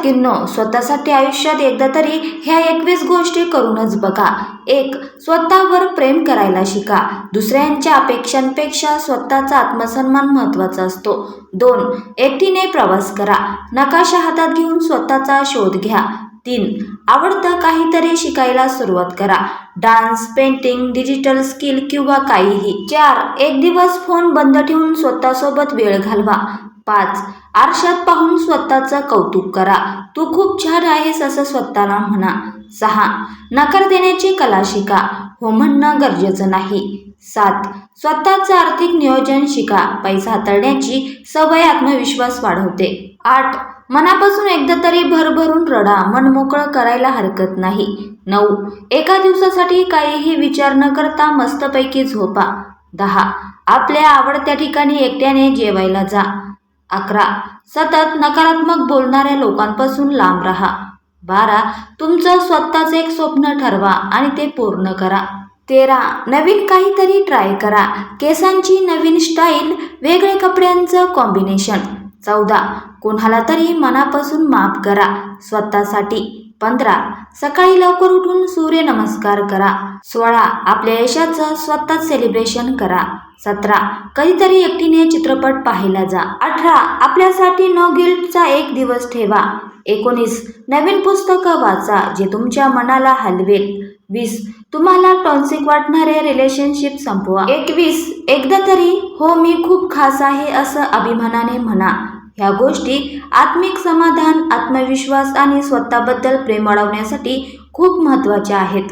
सखींनो स्वतःसाठी आयुष्यात एकदा तरी ह्या एकवीस गोष्टी करूनच बघा. एक स्वतःवर प्रेम करायला शिका. दुसऱ्यांच्या अपेक्षांपेक्षा स्वतःचा आत्मसन्मान महत्त्वाचा असतो. दोन एकटीने प्रवास करा. नकाशा हातात घेऊन स्वतःचा शोध घ्या. तीन आवडतं काहीतरी शिकायला सुरुवात करा. डान्स पेंटिंग डिजिटल स्किल किंवा काहीही. चार एक दिवस फोन बंद ठेवून स्वतःसोबत वेळ घालवा. पाच. आरशात पाहून स्वतःचं कौतुक करा. तू खूप छान आहेस असं स्वतःला म्हणा. सहा. नकार देण्याची कला शिका. हो म्हणणं गरजेचं नाही. सात. स्वतःचं आर्थिक नियोजन शिका. पैसा हाताळण्याची सवय आत्मविश्वास वाढवते. आठ. मनापासून एकदा तरी भरभरून रडा. मन मोकळं करायला हरकत नाही. नऊ. एका दिवसासाठी काहीही विचार न करता मस्तपैकी झोपा. दहा. आपल्या आवडत्या ठिकाणी एकट्याने जेवायला जा. अकरा. सतत नकारात्मक बोलणाऱ्या लोकांपासून लांब राहा. बारा. तुमचं स्वतःच एक स्वप्न ठरवा आणि ते पूर्ण करा. तेरा. नवीन काहीतरी ट्राय करा. केसांची नवीन स्टाईल वेगळे कपड्यांचं कॉम्बिनेशन चौदा. कोणाला तरी मनापासून माफ करा. स्वतःसाठी. पंधरा. सकाळी लवकर उठून सूर्यनमस्कार करा. सोळा. आपल्या यशाचं स्वतःच सेलिब्रेशन करा. सतरा. कधीतरी एकटीने चित्रपट पाहायला जा. अठरा. आपल्यासाठी नो गिल्टचा एक दिवस ठेवा. एकोणीस. नवीन पुस्तकं वाचा जे तुमच्या मनाला हलवेल. वीस. तुम्हाला टॉन्सिक वाटणारे रिलेशनशिप संपवा. एकवीस. एकदा तरी हो मी खूप खास आहे असं अभिमानाने म्हणा. ह्या गोष्टी आत्मिक समाधान आत्मविश्वास आणि स्वतःबद्दल प्रेम वाढवण्यासाठी खूप महत्त्वाच्या आहेत.